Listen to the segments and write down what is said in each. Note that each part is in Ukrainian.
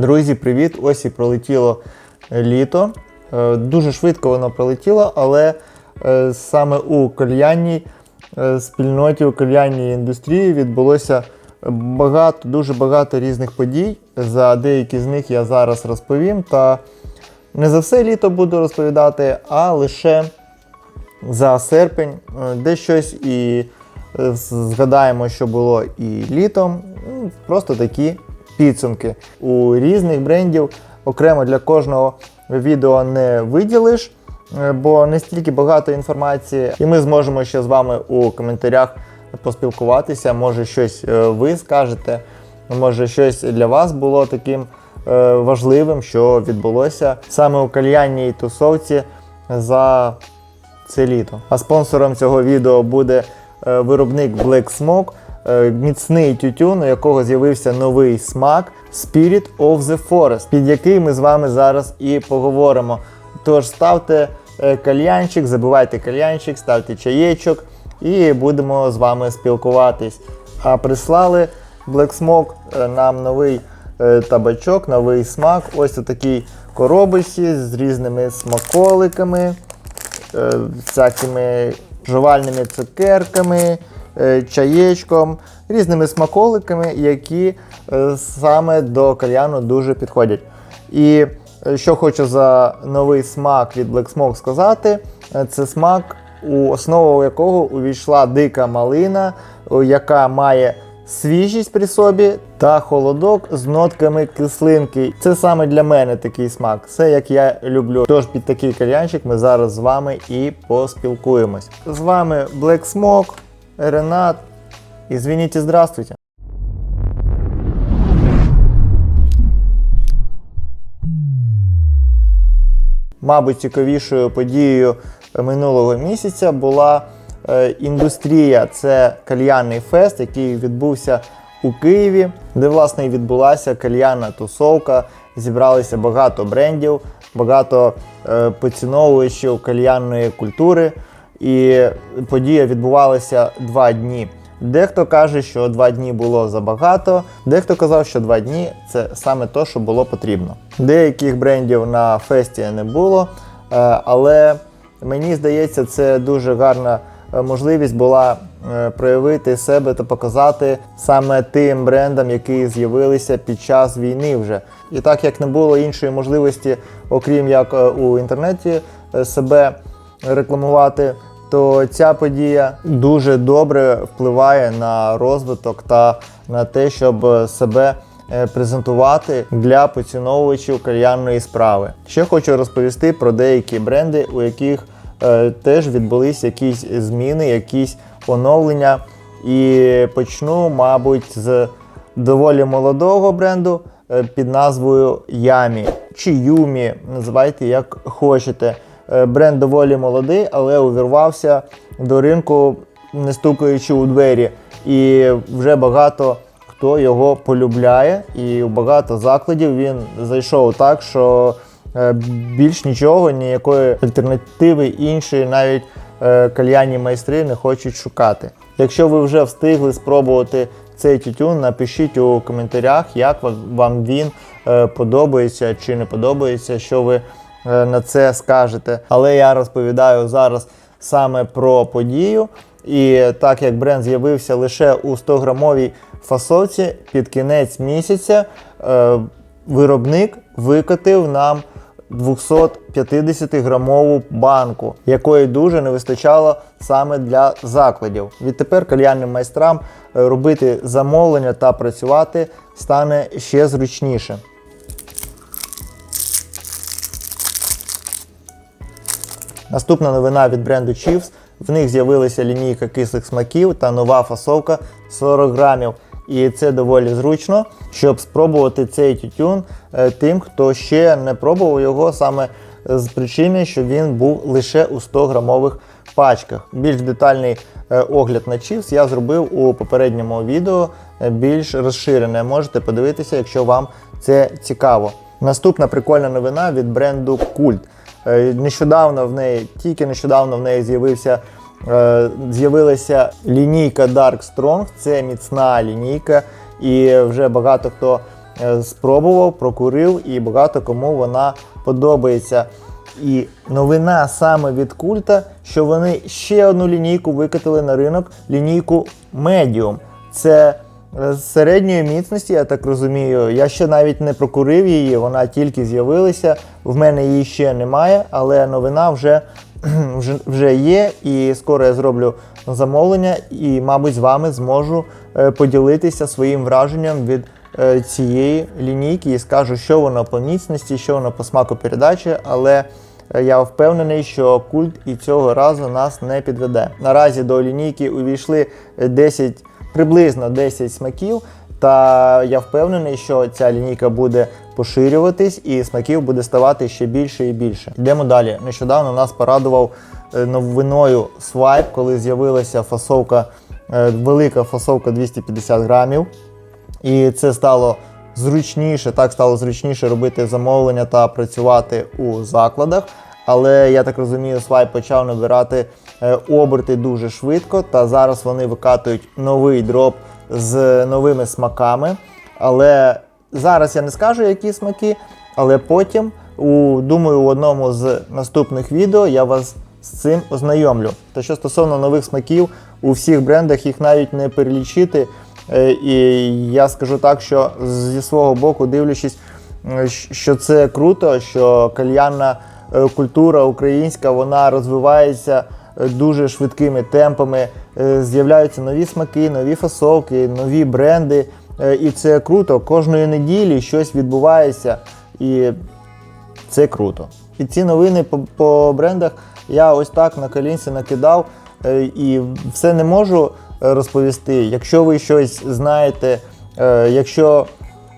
Друзі, привіт! Ось і пролетіло літо. Е, Дуже швидко воно пролетіло, але е, саме у кальянній е, спільноті, у кальянній індустрії відбулося багато, дуже багато різних подій. За деякі з них я зараз розповім. Та не за все літо буду розповідати, а лише за серпень, е, де щось і е, згадаємо, що було і літом. Просто такі підсумки. У різних брендів окремо для кожного відео не виділиш, е, бо не стільки багато інформації, і ми зможемо ще з вами у коментарях поспілкуватися. Може, щось е, ви скажете, може, щось для вас було таким е, важливим, що відбулося саме у кальянній тусовці за це літо. А спонсором цього відео буде виробник Black Smoke, міцний тютюн, у якого з'явився новий смак Spirit of the Forest, під який ми з вами зараз і поговоримо. Тож ставте е, кальянчик, забивайте кальянчик, ставте чаєчок і будемо з вами спілкуватись. А прислали Black Smoke е, нам новий е, табачок, новий смак. Ось у такій коробочці з різними смаколиками е, всякими жувальними цукерками, е, чаєчком, різними смаколиками, які е, саме до кальяну дуже підходять. І е, що хочу за новий смак від Black Smoke сказати, е, це смак, у основу якого увійшла дика малина, яка має свіжість при собі та холодок з нотками кислинки. Це саме для мене такий смак. Це як я люблю. Тож під такий кальянчик ми зараз з вами і поспілкуємось. З вами Black Smoke, Ренат. І звініть, здравствуйте. Мабуть, цікавішою подією минулого місяця була е, індустрія. Це кальянний фест, який відбувся у Києві, де власне і відбулася кальянна тусовка. Зібралися багато брендів, багато е, поціновувачів кальянної культури. І подія відбувалася два дні. Дехто каже, що два дні було забагато, дехто казав, що два дні це саме те, що було потрібно. Деяких брендів на фесті не було, е, але мені здається, це дуже гарна е, можливість була е, проявити себе та показати саме тим брендам, які з'явилися під час війни вже. І так як не було іншої можливості, окрім як у інтернеті себе рекламувати, то ця подія дуже добре впливає на розвиток та на те, щоб себе е, презентувати для поціновувачів кальянної справи. Ще хочу розповісти про деякі бренди, у яких е, теж відбулись якісь зміни, якісь оновлення. І почну, мабуть, з доволі молодого бренду е, під назвою Ямі чи Юмі, називайте як хочете. Е, Бренд доволі молодий, але увірвався до ринку, не стукаючи у двері. І вже багато хто його полюбляє, і у багато закладів він зайшов так, що е, більш нічого, ніякої альтернативи іншої, навіть е, кальянні майстри не хочуть шукати. Якщо ви вже встигли спробувати цей тютюн, напишіть у коментарях, як вам він подобається чи не подобається, що ви на це скажете. Але я розповідаю зараз саме про подію. І так як бренд з'явився лише у 100-грамовій фасовці, під кінець місяця е, виробник викотив нам 250-грамову банку, якої дуже не вистачало саме для закладів. Відтепер кальянним майстрам е, робити замовлення та працювати стане ще зручніше. Наступна новина від бренду Chiefs. В них з'явилася лінійка кислих смаків та нова фасовка 40 грамів. І це доволі зручно, щоб спробувати цей тютюн е, тим, хто ще не пробував його саме з причини, що він був лише у 100 грамових пачках. Більш детальний е, огляд на Chiefs я зробив у попередньому відео, е, більш розширене. Можете подивитися, якщо вам це цікаво. Наступна прикольна новина від бренду Cult. Е, Нещодавно в неї, тільки нещодавно в неї з'явився е, з'явилася лінійка Dark Strong. Це міцна лінійка, і вже багато хто е, спробував, прокурив і багато кому вона подобається. І новина саме від культа, що вони ще одну лінійку викатили на ринок лінійку Medium. Це з середньої міцності, я так розумію. Я ще навіть не прокурив її, вона тільки з'явилася. В мене її ще немає, але новина вже, вже, є. І скоро я зроблю замовлення, і, мабуть, з вами зможу е, поділитися своїм враженням від е, цієї лінійки і скажу, що воно по міцності, що воно по смаку передачі, але е, я впевнений, що культ і цього разу нас не підведе. Наразі до лінійки увійшли е, 10, приблизно 10 смаків. Та я впевнений, що ця лінійка буде поширюватись і смаків буде ставати ще більше і більше. Йдемо далі. Нещодавно нас порадував е, новиною свайп, коли з'явилася фасовка, е, велика фасовка 250 грамів. І це стало зручніше, так стало зручніше робити замовлення та працювати у закладах. Але я так розумію, свайп почав набирати е, оберти дуже швидко. Та зараз вони викатують новий дроп з новими смаками. Але зараз я не скажу, які смаки, але потім, у, думаю, у одному з наступних відео я вас з цим ознайомлю. Та що стосовно нових смаків, у всіх брендах їх навіть не перелічити. Е, І я скажу так, що зі свого боку, дивлячись, що це круто, що кальянна культура українська вона розвивається е, дуже швидкими темпами. Е, З'являються нові смаки, нові фасовки, нові бренди. Е, І це круто. Кожної неділі щось відбувається. І це круто. І ці новини по, по брендах я ось так на колінці накидав е, і все не можу е, розповісти. Якщо ви щось знаєте, е, якщо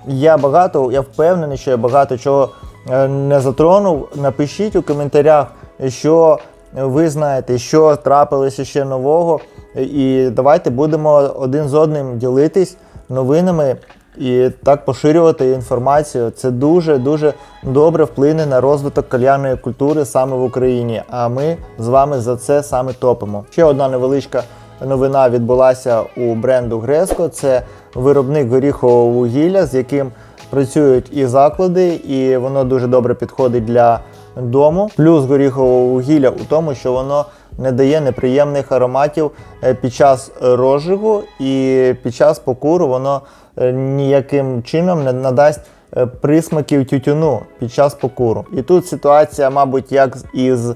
я багато, я впевнений, що я багато чого е, не затронув, напишіть у коментарях, що ви знаєте, що трапилося ще нового. І давайте будемо один з одним ділитись новинами і так поширювати інформацію. Це дуже дуже добре вплине на розвиток кальянної культури саме в Україні. А ми з вами за це саме топимо. Ще одна невеличка новина відбулася у бренду Греско. Це виробник горіхового вугілля, з яким працюють і заклади, і воно дуже добре підходить для дому. Плюс горіхового вугілля у тому, що воно не дає неприємних ароматів е, під час розжигу і під час покуру воно е, ніяким чином не надасть е, присмаків тютюну під час покуру. І тут ситуація, мабуть, як із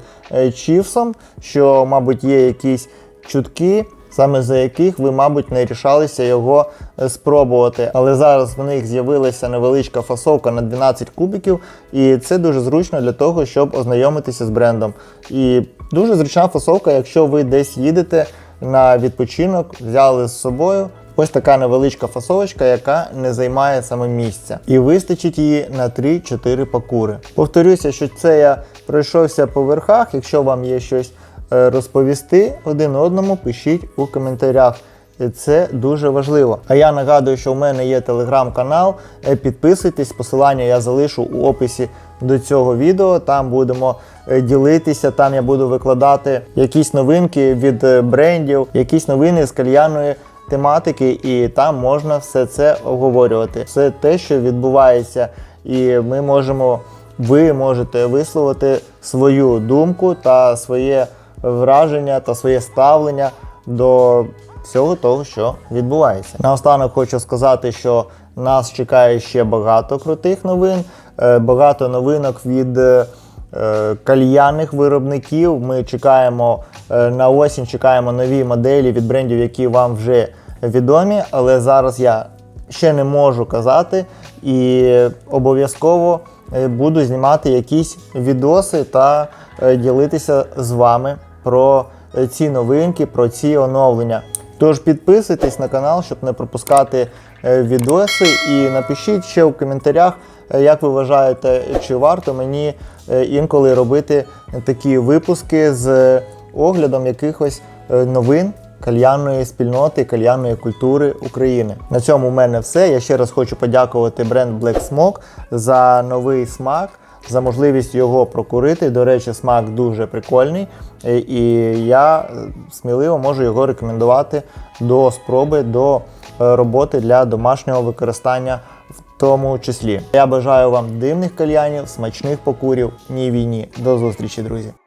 чівсом, що, мабуть, є якісь чутки. Саме за яких ви, мабуть, не рішалися його е, спробувати. Але зараз в них з'явилася невеличка фасовка на 12 кубиків, і це дуже зручно для того, щоб ознайомитися з брендом. І дуже зручна фасовка, якщо ви десь їдете на відпочинок, взяли з собою. Ось така невеличка фасовочка, яка не займає саме місця. І вистачить її на 3-4 пакури. Повторюся, що це я пройшовся по верхах. Якщо вам є щось розповісти один одному, пишіть у коментарях. Це дуже важливо. А я нагадую, що в мене є телеграм-канал. Е, Підписуйтесь, посилання я залишу у описі до цього відео. Там будемо е, ділитися, там я буду викладати якісь новинки від е, брендів, якісь новини з кальянної тематики, і там можна все це обговорювати. Все те, що відбувається, і ми можемо, ви можете висловити свою думку та своє враження та своє ставлення до всього того, що відбувається. Наостанок хочу сказати, що нас чекає ще багато крутих новин, е, багато новинок від е, кальянних виробників. Ми чекаємо е, на осінь, чекаємо нові моделі від брендів, які вам вже відомі. Але зараз я ще не можу казати і обов'язково буду знімати якісь відоси та е, ділитися з вами про е, ці новинки, про ці оновлення. Тож підписуйтесь на канал, щоб не пропускати е, відоси, і напишіть ще в коментарях, е, як ви вважаєте, чи варто мені е, інколи робити такі випуски з оглядом якихось е, новин кальянної спільноти, кальянної культури України. На цьому в мене все. Я ще раз хочу подякувати бренд Black Smoke за новий смак. За можливість його прокурити. До речі, смак дуже прикольний, е, і я е, сміливо можу його рекомендувати до спроби, до е, роботи для домашнього використання в тому числі. Я бажаю вам дивних кальянів, смачних покурів, ні війні. До зустрічі, друзі!